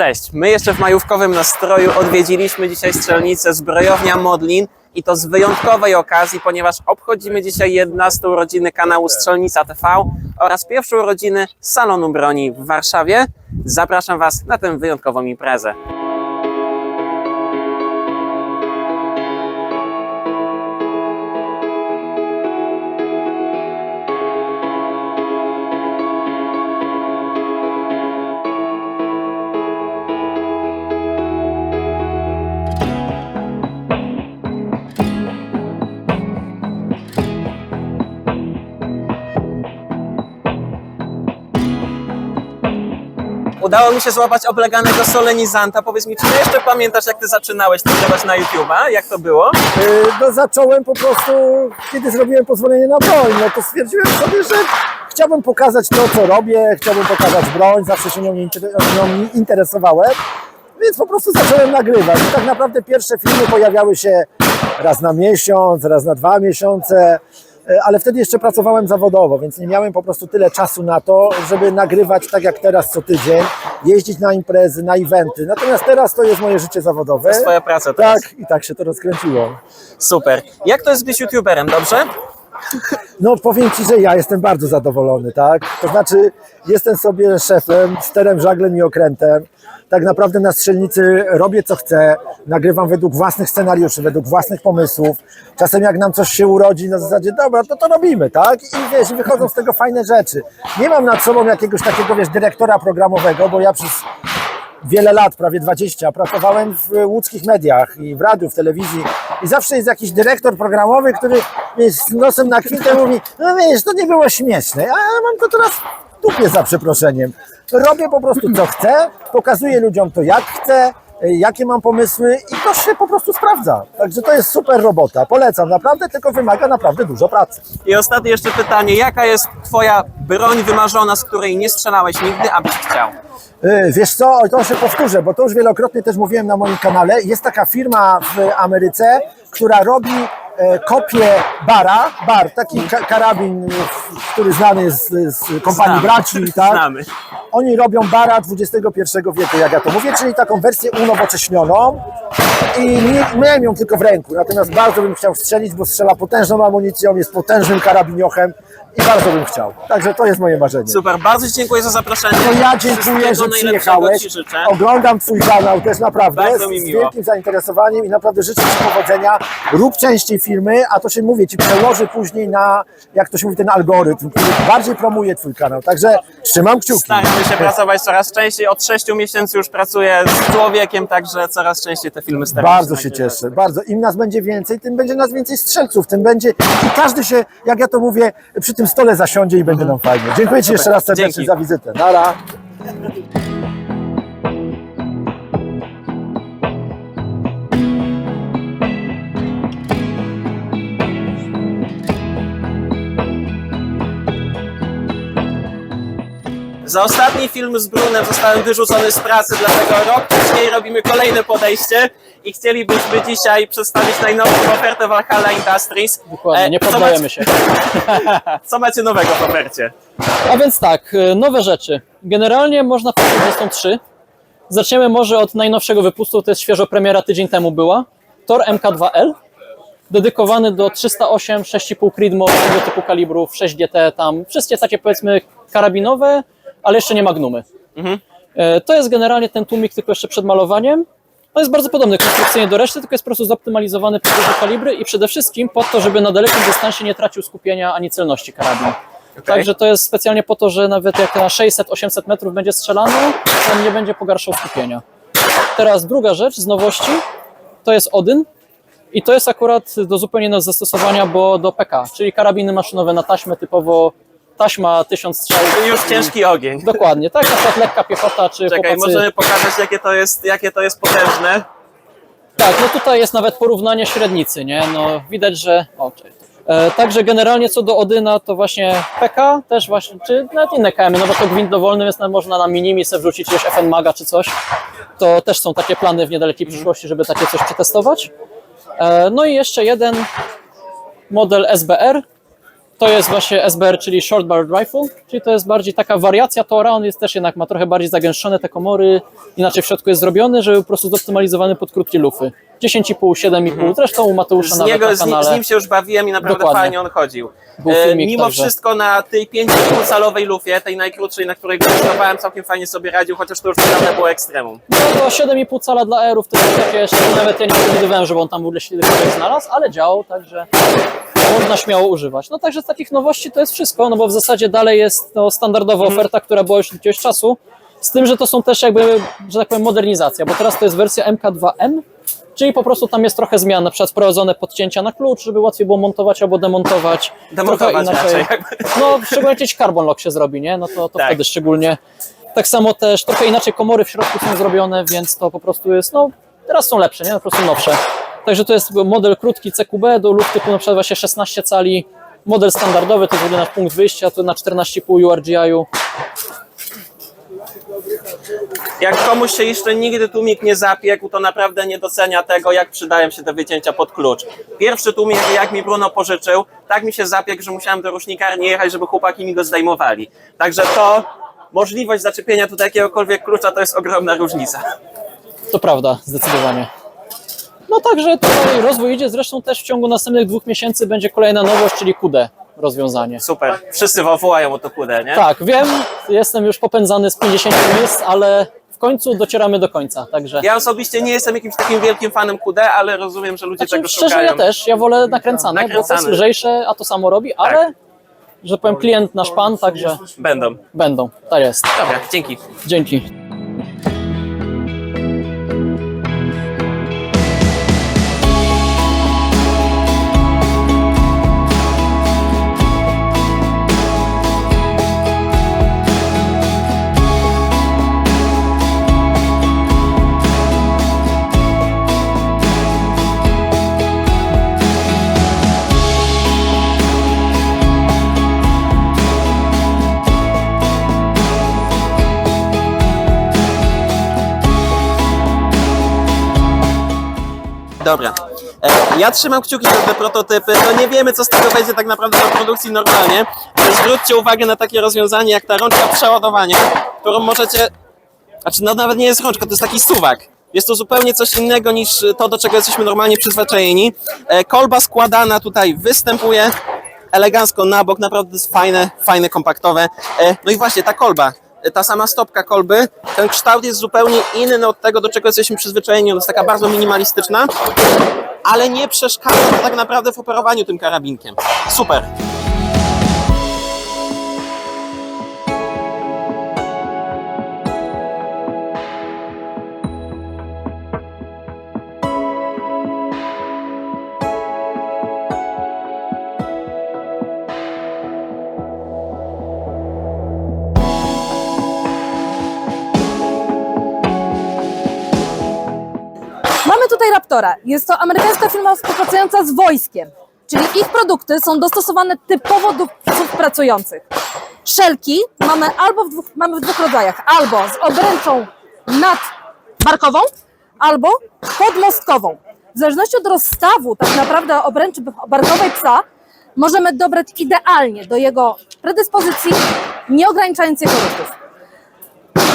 Cześć, my jeszcze w majówkowym nastroju odwiedziliśmy dzisiaj strzelnicę Zbrojownia Modlin i to z wyjątkowej okazji, ponieważ obchodzimy dzisiaj 11 urodziny kanału Strzelnica TV oraz pierwszą urodziny Salonu Broni w Warszawie. Zapraszam Was na tę wyjątkową imprezę. Udało mi się złapać obleganego solenizanta. Powiedz mi, czy ty jeszcze pamiętasz, jak ty zaczynałeś nagrywać na YouTube'a? Jak to było? Yy, No zacząłem po prostu, kiedy zrobiłem pozwolenie na broń, no to stwierdziłem sobie, że chciałbym pokazać to, co robię, chciałbym pokazać broń, zawsze się nią, nią interesowałem, więc po prostu zacząłem nagrywać. I tak naprawdę pierwsze filmy pojawiały się raz na miesiąc, raz na dwa miesiące, ale wtedy jeszcze pracowałem zawodowo, więc nie miałem po prostu tyle czasu na to, żeby nagrywać tak jak teraz co tydzień, jeździć na imprezy, na eventy. Natomiast teraz to jest moje życie zawodowe. Twoja praca teraz. Tak, i tak się to rozkręciło. Super. Jak to jest być YouTuberem, dobrze? No powiem Ci, że ja jestem bardzo zadowolony, tak? To znaczy jestem sobie szefem, sterem, żaglem i okrętem. Tak naprawdę na strzelnicy robię co chcę, nagrywam według własnych scenariuszy, według własnych pomysłów. Czasem jak nam coś się urodzi na zasadzie, dobra, to to robimy, tak? I wiesz, wychodzą z tego fajne rzeczy. Nie mam nad sobą jakiegoś takiego, wiesz, dyrektora programowego, bo ja przez wiele lat, prawie 20, pracowałem w łódzkich mediach i w radiu, w telewizji. I zawsze jest jakiś dyrektor programowy, który z nosem na kwintę mówi, no wiesz, to nie było śmieszne, a ja mam to teraz w dupie za przeproszeniem. Robię po prostu co chcę, pokazuję ludziom to jak chcę, jakie mam pomysły i to się po prostu sprawdza. Także to jest super robota, polecam naprawdę, tylko wymaga naprawdę dużo pracy. I ostatnie jeszcze pytanie. Jaka jest twoja broń wymarzona, z której nie strzelałeś nigdy, abyś chciał? Y, Wiesz co, to się powtórzę, bo to już wielokrotnie też mówiłem na moim kanale. Jest taka firma w Ameryce, która robi e, kopię bara, bar, taki ka karabin, który znany jest z, z kompanii Znamy. braci, tak? Znamy. Oni robią bara XXI wieku, jak ja to mówię, czyli taką wersję unowocześnioną i nie, miałem ją tylko w ręku, natomiast bardzo bym chciał strzelić, bo strzela potężną amunicją, jest potężnym karabiniochem i bardzo bym chciał. Także to jest moje marzenie. Super, bardzo Ci dziękuję za zaproszenie. To ja dziękuję, że przyjechałeś. Oglądam Twój kanał też naprawdę Bardzo z mi miło. wielkim zainteresowaniem i naprawdę życzę Ci powodzenia. Rób częściej filmy, a to się mówię, Ci przełoży później na, jak to się mówi, ten algorytm, który bardziej promuje Twój kanał. Także trzymam kciuki. Staramy się pracować coraz częściej. Od 6 miesięcy już pracuję z człowiekiem, także coraz częściej te filmy staramy Bardzo się cieszę, bardzo. Im nas będzie więcej, tym będzie nas więcej strzelców, tym będzie i każdy się, jak ja to mówię, przy tym stole zasiądzie i będzie nam fajnie. Dziękuję Ci jeszcze raz serdecznie Dzięki. za wizytę. Nara. Za ostatni film z Brunem zostałem wyrzucony z pracy, dlatego rok później robimy kolejne podejście i chcielibyśmy dzisiaj przedstawić najnowszą ofertę Valhalla Industries. Dokładnie, nie E, co poddajemy się. Co macie nowego w ofercie? A więc tak, y, nowe rzeczy. Generalnie można powiedzieć, że są trzy. Zaczniemy może od najnowszego wypustu, to jest świeżo premiera tydzień temu była. Tor MK2L, dedykowany do 308, 6,5 Creedmo, tego typu kalibrów, 6GT, tam wszystkie takie powiedzmy karabinowe, ale jeszcze nie magnumy. E, To jest generalnie ten tłumik, tylko jeszcze przed malowaniem. On jest bardzo podobny konstrukcyjnie do reszty, tylko jest po prostu zoptymalizowany pod duże kalibry i przede wszystkim po to, żeby na dalekim dystansie nie tracił skupienia ani celności karabin. Także to jest specjalnie po to, że nawet jak na 600-800 metrów będzie strzelano, to on nie będzie pogarszał skupienia. Teraz druga rzecz z nowości to jest Odyn i to jest akurat do zupełnie innego zastosowania, bo do PK, czyli karabiny maszynowe na taśmę typowo taśma 1000 strzałów. Już ciężki ogień. Dokładnie, tak, na przykład lekka piechota czy Czekaj, chłopacy... możemy pokazać jakie to jest, jakie to jest potężne. Tak, no tutaj jest nawet porównanie średnicy, nie? No widać, że. O, e, Także generalnie co do Odyna, to właśnie PK też właśnie, czy nawet inne KM, no bo to gwint dowolny, więc można na minimi sobie wrzucić jakiegoś FN Maga czy coś. To też są takie plany w niedalekiej przyszłości, żeby takie coś przetestować. E, No i jeszcze jeden model SBR, To jest właśnie SBR, czyli Short Barrel Rifle, czyli to jest bardziej taka wariacja Tora, on jest też jednak, ma trochę bardziej zagęszczone te komory, inaczej w środku jest zrobiony, żeby po prostu zoptymalizowany pod krótkie lufy. 10,5, 7,5, zresztą u Mateusza Z, nawet niego, na z, nim, kanale. z nim się już bawiłem i naprawdę Dokładnie. fajnie on chodził. E, mimo także. wszystko na tej 5,5 calowej lufie, tej najkrótszej, na której testowałem, całkiem fajnie sobie radził, chociaż to już naprawdę było ekstremum. No to 7,5 cala dla Aerów to jest takie, jeszcze nawet ja nie przewidywałem, żeby on tam w ogóle śledzić znalazł, ale działał, także można śmiało używać. No także z takich nowości to jest wszystko, no bo w zasadzie dalej jest to standardowa oferta, która była już od jakiegoś czasu, z tym, że to są też jakby, że tak powiem, modernizacja, bo teraz to jest wersja MK2M, czyli po prostu tam jest trochę zmian, na przykład wprowadzone podcięcia na klucz, żeby łatwiej było montować albo demontować. Demontować Trochę raczej. jakby. no, szczególnie jak jakiś carbon lock się zrobi, nie? No to, to Tak. wtedy szczególnie. Tak samo też trochę inaczej komory w środku są zrobione, więc to po prostu jest, no, teraz są lepsze, nie? No, po prostu nowsze. Także to jest model krótki CQB do luf typu na przykład właśnie 16 cali. Model standardowy to jest w ogóle nasz punkt wyjścia, to na 14,5 URGI-u. Jak komuś się jeszcze nigdy tłumik nie zapiekł, to naprawdę nie docenia tego, jak przydają się te wycięcia pod klucz. Pierwszy tłumik, jak mi Bruno pożyczył, tak mi się zapiekł, że musiałem do rusznikarni jechać, żeby chłopaki mi go zdejmowali. Także to możliwość zaczepienia tutaj jakiegokolwiek klucza to jest ogromna różnica. To prawda, zdecydowanie. No także tutaj rozwój idzie, zresztą też w ciągu następnych dwóch miesięcy będzie kolejna nowość, czyli QD rozwiązanie. Super. Wszyscy wołają o to kudę, nie? Tak, wiem, jestem już popędzany z 50 miejsc, ale w końcu docieramy do końca, także... Ja osobiście nie jestem jakimś takim wielkim fanem QD, ale rozumiem, że ludzie Znaczy, tego szczerze, szukają. ja też. Ja wolę nakręcane, bo to Nakręcane. jest lżejsze, a to samo robi, ale, że powiem, klient nasz pan, także Będą. będą. Tak jest. Dobra, dzięki. Dzięki. Dobra. E, Ja trzymam kciuki za te prototypy. No nie wiemy, co z tego będzie tak naprawdę do produkcji normalnie. Zwróćcie uwagę na takie rozwiązanie jak ta rączka przeładowania, którą możecie. Znaczy, no nawet nie jest rączka, to jest taki suwak. Jest to zupełnie coś innego niż to, do czego jesteśmy normalnie przyzwyczajeni. E, Kolba składana tutaj występuje elegancko na bok, naprawdę jest fajne, fajne, kompaktowe. E, No i właśnie ta kolba, ta sama stopka kolby, ten kształt jest zupełnie inny od tego, do czego jesteśmy przyzwyczajeni. Ona jest taka bardzo minimalistyczna, ale nie przeszkadza tak naprawdę w operowaniu tym karabinkiem. Super. Tutaj Raptora. Jest to amerykańska firma współpracująca z wojskiem, czyli ich produkty są dostosowane typowo do psów pracujących. Szelki mamy albo w dwóch, mamy w dwóch rodzajach, albo z obręczą nadbarkową, albo podmostkową. W zależności od rozstawu tak naprawdę obręczy barkowej psa możemy dobrać idealnie do jego predyspozycji, nie ograniczając jego ruchów.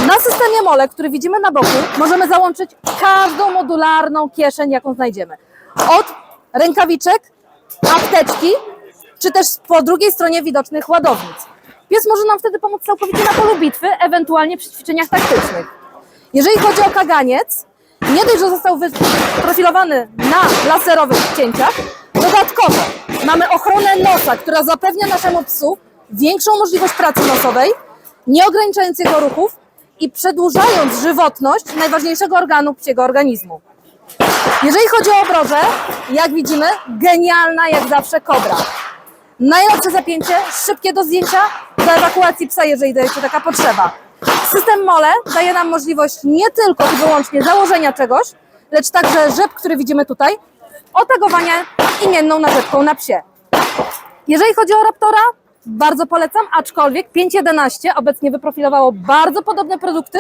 Na systemie MOLE, który widzimy na boku, możemy załączyć każdą modularną kieszeń, jaką znajdziemy. Od rękawiczek, apteczki, czy też po drugiej stronie widocznych ładownic. Pies może nam wtedy pomóc całkowicie na polu bitwy, ewentualnie przy ćwiczeniach taktycznych. Jeżeli chodzi o kaganiec, nie dość, że został wyprofilowany na laserowych cięciach, dodatkowo mamy ochronę nosa, która zapewnia naszemu psu większą możliwość pracy nosowej, nie ograniczając jego ruchów i przedłużając żywotność najważniejszego organu psiego organizmu. Jeżeli chodzi o obrożę, jak widzimy, genialna jak zawsze kobra. Najlepsze zapięcie, szybkie do zdjęcia, do ewakuacji psa, jeżeli daje się taka potrzeba. System MOLE daje nam możliwość nie tylko i wyłącznie założenia czegoś, lecz także rzep, który widzimy tutaj, otagowania imienną narzędką na psie. Jeżeli chodzi o Raptora, bardzo polecam, aczkolwiek 5.11 obecnie wyprofilowało bardzo podobne produkty,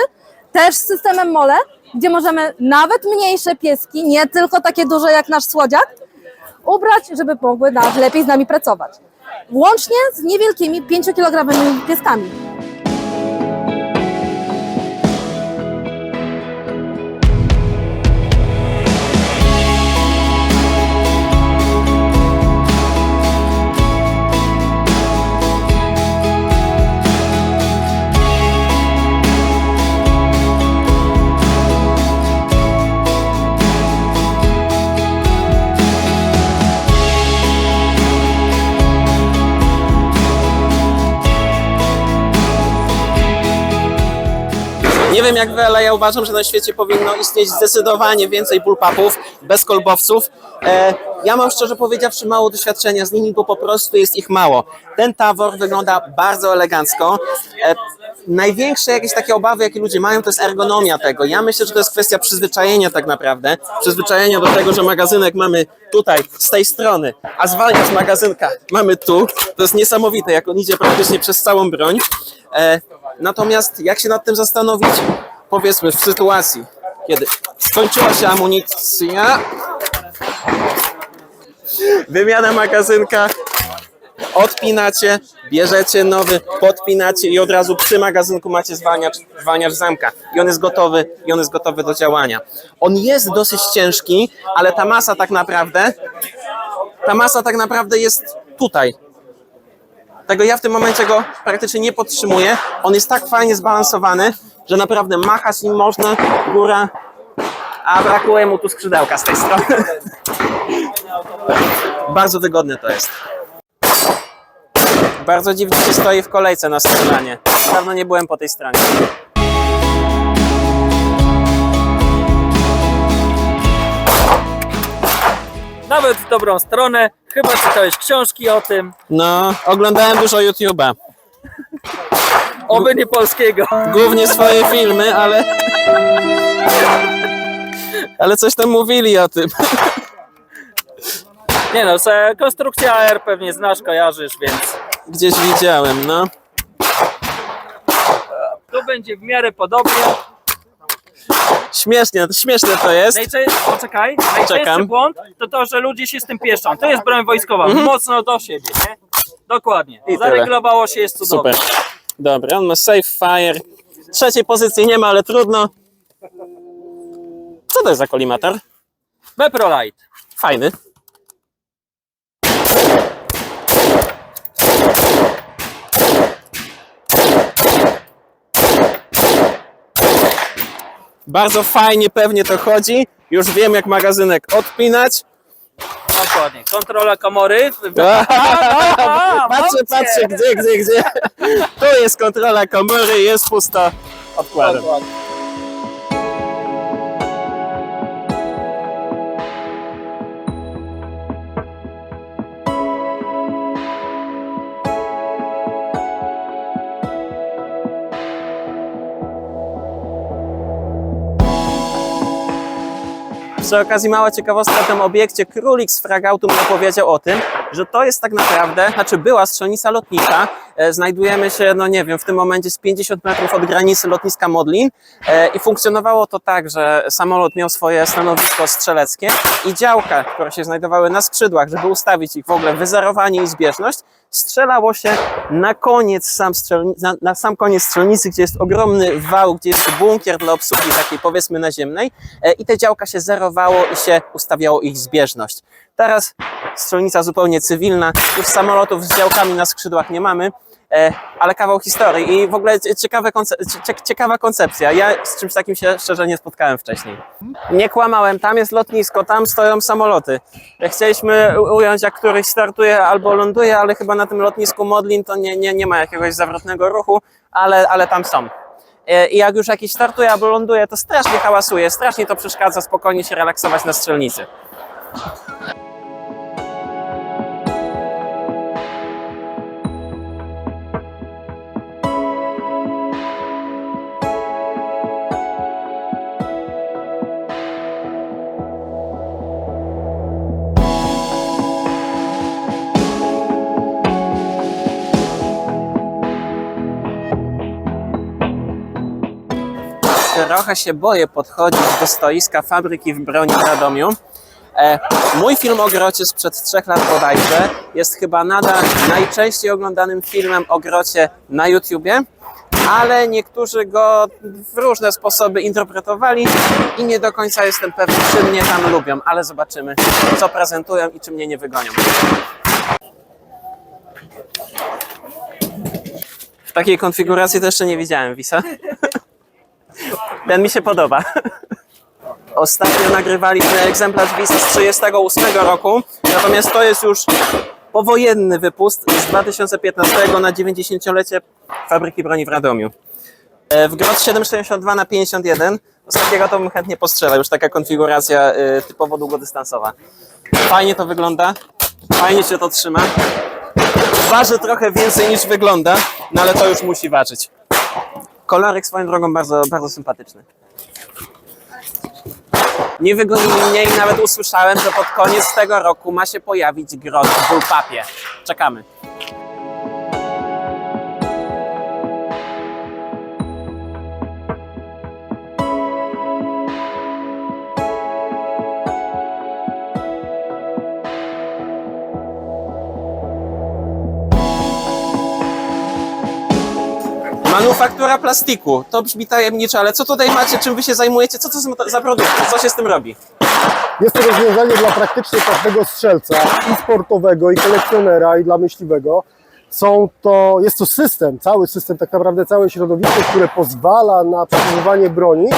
też z systemem MOLE, gdzie możemy nawet mniejsze pieski, nie tylko takie duże jak nasz słodziak, ubrać, żeby mogły lepiej z nami pracować. łącznie z niewielkimi 5-kilogramowymi pieskami. Wiem jak wy, ale ja uważam, że na świecie powinno istnieć zdecydowanie więcej bullpupów bez kolbowców. E, ja mam szczerze powiedziawszy mało doświadczenia z nimi, bo po prostu jest ich mało. Ten tawor wygląda bardzo elegancko. E, największe jakieś takie obawy, jakie ludzie mają, to jest ergonomia tego. Ja myślę, że to jest kwestia przyzwyczajenia tak naprawdę. Przyzwyczajenia do tego, że magazynek mamy tutaj, z tej strony, a zwalniacz magazynka mamy tu. To jest niesamowite, jak on idzie praktycznie przez całą broń. E, natomiast jak się nad tym zastanowić, powiedzmy w sytuacji, kiedy skończyła się amunicja, wymiana magazynka, odpinacie, bierzecie nowy, podpinacie i od razu przy magazynku macie zwalniacz, zwalniacz zamka i on jest gotowy, i on jest gotowy do działania. On jest dosyć ciężki, ale ta masa tak naprawdę, ta masa tak naprawdę jest tutaj. Tego ja w tym momencie go praktycznie nie podtrzymuję. On jest tak fajnie zbalansowany, że naprawdę machać nim można, góra, a brakuje mu tu skrzydełka z tej strony. Bardzo wygodne to jest. Bardzo dziwnie się stoi w kolejce na strzelanie. Dawno nie byłem po tej stronie. Nawet w dobrą stronę. Chyba czytałeś książki o tym. No, oglądałem dużo YouTube'a. Oby nie polskiego. Głównie swoje filmy, ale... Ale coś tam mówili o tym. Nie no, se, konstrukcja AR pewnie znasz, kojarzysz, więc Gdzieś widziałem, no. tu będzie w miarę podobnie. Śmiesznie, śmieszne to jest. Poczekaj, najczęstszy Czekam. błąd to to, że ludzie się z tym pieszczą. To jest broń wojskowa, mocno do siebie, nie? Dokładnie. Mhm. I tyle. Zareglowało się, jest cudownie. Super. Dobra, on ma safe fire. Trzeciej pozycji nie ma, ale trudno. Co to jest za kolimator? Beprolite. Fajny. Bardzo fajnie pewnie to chodzi. Już wiem jak magazynek odpinać. Dokładnie. Kontrola komory. patrzę, patrzę, gdzie, gdzie, gdzie. Tu jest kontrola komory, jest pusto. Odkładam. Dokładnie. Przy okazji mała ciekawostka w tym obiekcie. Królik z Fragautum opowiedział o tym, że to jest tak naprawdę, znaczy była strzelnica lotnicza. E, znajdujemy się, no nie wiem, w tym momencie z 50 metrów od granicy lotniska Modlin e, i funkcjonowało to tak, że samolot miał swoje stanowisko strzeleckie i działka, które się znajdowały na skrzydłach, żeby ustawić ich w ogóle wyzerowanie i zbieżność, strzelało się na koniec sam na, na sam koniec strzelnicy, gdzie jest ogromny wał, gdzie jest bunkier dla obsługi takiej powiedzmy naziemnej. E, i te działka się zerowało i się ustawiało ich zbieżność. Teraz strzelnica zupełnie cywilna, już samolotów z działkami na skrzydłach nie mamy, ale kawał historii i w ogóle ciekawe ciekawa koncepcja. Ja z czymś takim się szczerze nie spotkałem wcześniej. Nie kłamałem, tam jest lotnisko, tam stoją samoloty. Chcieliśmy u- ująć, jak któryś startuje albo ląduje, ale chyba na tym lotnisku Modlin to nie, nie, nie ma jakiegoś zawrotnego ruchu, ale, ale tam są. E, I jak już jakiś startuje albo ląduje, to strasznie hałasuje, strasznie to przeszkadza spokojnie się relaksować na strzelnicy. Trochę się boję podchodzić do stoiska fabryki w broni w Radomiu, E, mój film o grocie sprzed trzech lat bodajże jest chyba nadal najczęściej oglądanym filmem o grocie na YouTubie, ale niektórzy go w różne sposoby interpretowali i nie do końca jestem pewny, czy mnie tam lubią, ale zobaczymy, co prezentują i czy mnie nie wygonią. W takiej konfiguracji to jeszcze nie widziałem, Wisa. Ten mi się podoba. Ostatnio nagrywaliśmy egzemplarz Visa z 38 roku, natomiast to jest już powojenny wypust z 2015 na 90-lecie fabryki broni w Radomiu. E, W grot 762 na 51 z takiego to bym chętnie postrzelał, już taka konfiguracja e, typowo długodystansowa. Fajnie to wygląda, fajnie się to trzyma. Waży trochę więcej niż wygląda, no ale to już musi ważyć. Kolorek swoją drogą bardzo, bardzo sympatyczny. Nie wygonili mnie i nawet usłyszałem, że pod koniec tego roku ma się pojawić grot w bullpapie. Czekamy. Manufaktura plastiku. To brzmi tajemniczo, ale co tutaj macie, czym wy się zajmujecie? Co to za produkty? Co się z tym robi? Jest to rozwiązanie dla praktycznie każdego strzelca, i sportowego, i kolekcjonera, i dla myśliwego. Są to, jest to system, cały system, tak naprawdę całe środowisko, które pozwala na przechowywanie broni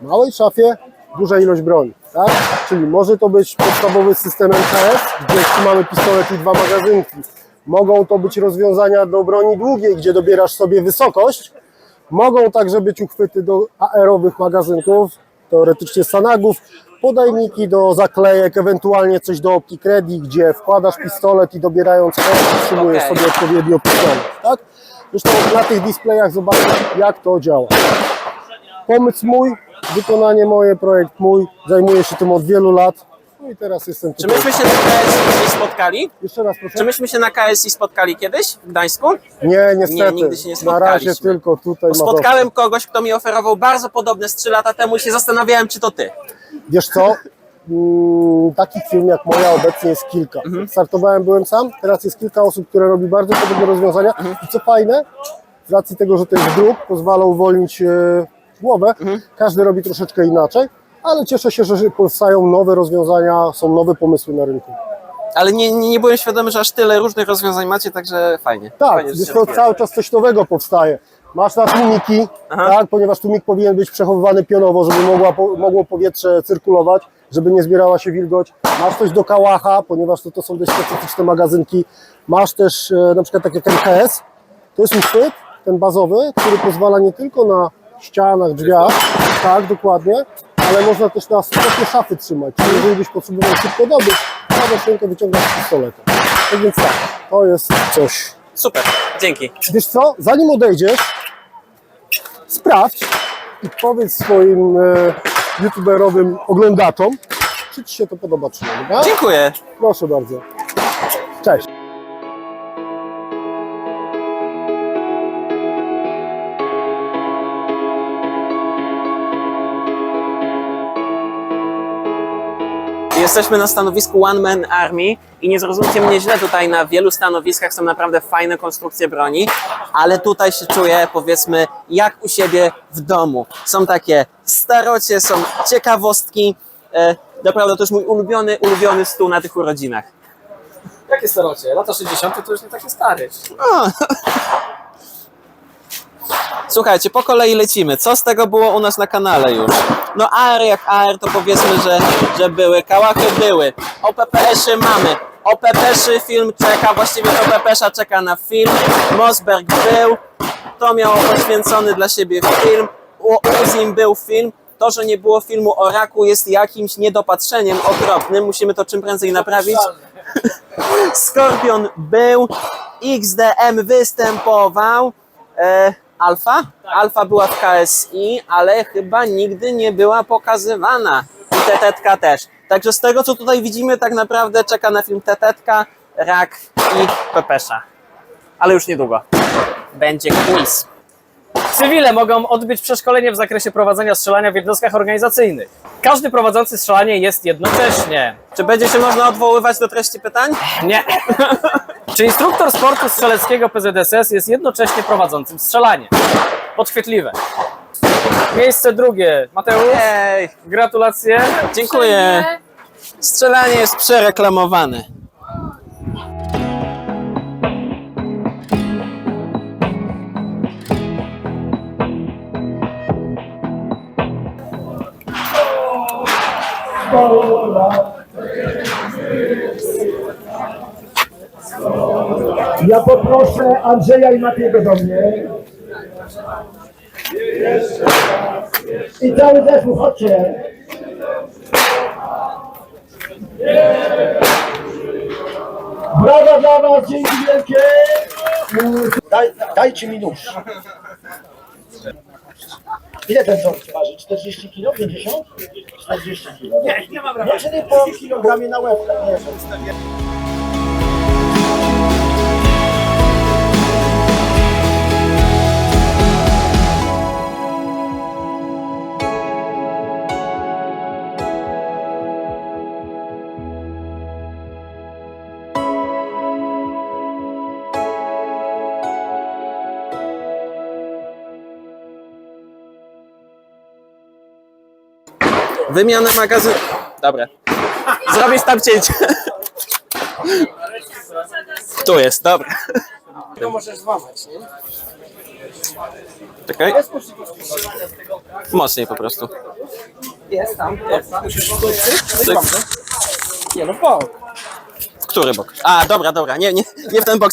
w małej szafie, duża ilość broni. Tak? Czyli może to być podstawowy system MKS, gdzie trzymamy pistolet i dwa magazynki. Mogą to być rozwiązania do broni długiej, gdzie dobierasz sobie wysokość. Mogą także być uchwyty do aerowych magazynków, teoretycznie sanagów, podajniki do zaklejek, ewentualnie coś do optik ready, gdzie wkładasz pistolet i dobierając kod utrzymujesz Okej. sobie odpowiednio pistolet. Tak? Zresztą na tych displayach zobaczysz, jak to działa. Pomysł mój, wykonanie moje, projekt mój, zajmuję się tym od wielu lat. No i teraz jestem Czy tutaj. myśmy się na KSI spotkali? Jeszcze raz proszę. Czy myśmy się na KSI spotkali kiedyś w Gdańsku? Nie, niestety. Nie, nigdy się nie Na razie spotkaliśmy. tylko tutaj Spotkałem kogoś, kto mi oferował bardzo podobne z 3 lata temu i się zastanawiałem, czy to ty. Wiesz co? Mm, takich firm jak moja obecnie jest kilka. Mhm. Startowałem, byłem sam, teraz jest kilka osób, które robi bardzo podobne rozwiązania. Mhm. I co fajne, z racji tego, że to jest druk, pozwala uwolnić e, głowę. Mhm. Każdy robi troszeczkę inaczej, ale cieszę się, że powstają nowe rozwiązania, są nowe pomysły na rynku. Ale nie, nie, nie byłem świadomy, że aż tyle różnych rozwiązań macie, także fajnie. Tak, fajnie, że jest się to cały czas coś nowego powstaje. Masz na tłumiki, Aha. tak, ponieważ tłumik powinien być przechowywany pionowo, żeby mogła, po- mogło powietrze cyrkulować, żeby nie zbierała się wilgoć. Masz coś do kałacha, ponieważ to, to są dość specyficzne magazynki. Masz też e, na przykład tak jak MKS, to jest uchwyt, ten bazowy, który pozwala nie tylko na ścianach, drzwiach, tak, dokładnie, ale można też na stopie szafy trzymać. Czyli jeżeli byś potrzebował szybko dobyć, kładziesz rękę, wyciągasz pistoletem. Tak więc tak, to jest coś. Super, dzięki. Wiesz co, zanim odejdziesz, sprawdź i powiedz swoim e, youtuberowym oglądaczom, czy Ci się to podoba, czy nie. Dobra? Dziękuję. Proszę bardzo. Cześć. Jesteśmy na stanowisku One Man Army i nie zrozumcie mnie źle, tutaj na wielu stanowiskach są naprawdę fajne konstrukcje broni, ale tutaj się czuję powiedzmy jak u siebie w domu. Są takie starocie, są ciekawostki. E, naprawdę to jest mój ulubiony, ulubiony stół na tych urodzinach. Jakie starocie? Lata 60 to już nie takie stary. Słuchajcie, po kolei lecimy. Co z tego było u nas na kanale już? No AR jak AR to powiedzmy, że, że były, kałachy były, OPPS-y mamy, OPPS-y film czeka, właściwie OPPS-a czeka na film, Mosberg był, to miało poświęcony dla siebie film, u Uzim był film, to, że nie było filmu o raku jest jakimś niedopatrzeniem okropnym, musimy to czym prędzej naprawić. Skorpion był, XDM występował, e, Alfa? Alfa była w KSI, ale chyba nigdy nie była pokazywana. I Tetetka też. Także z tego, co tutaj widzimy, tak naprawdę czeka na film Tetetka, Rak i Pepesza. Ale już niedługo. Będzie quiz. Cywile mogą odbyć przeszkolenie w zakresie prowadzenia strzelania w jednostkach organizacyjnych. Każdy prowadzący strzelanie jest jednocześnie. Czy będzie się można odwoływać do treści pytań? Nie. Czy instruktor sportu strzeleckiego PZSS jest jednocześnie prowadzącym strzelanie? Podchwytliwe. Miejsce drugie. Mateusz, Ej, gratulacje. dziękuję. Strzelanie jest przereklamowane. Ja poproszę Andrzeja i Matiego do mnie. I cały zespół, chodźcie. Brawa dla was, dzięki wielkie. Daj, dajcie mi nóż. Ile ten ząb waży? 40 kg? 50? 40 kg. Nie, nie mam Nie, czyli po kilogramie na. Nie, Wymiana magazynu. Dobra. Zrobisz tam cięcie. Tu jest, dobra. To możesz złamać, nie? Czekaj. Mocniej po prostu. Jest tam, jest tam. Nie no. W który bok? A, dobra, dobra, nie, nie, nie w ten bok.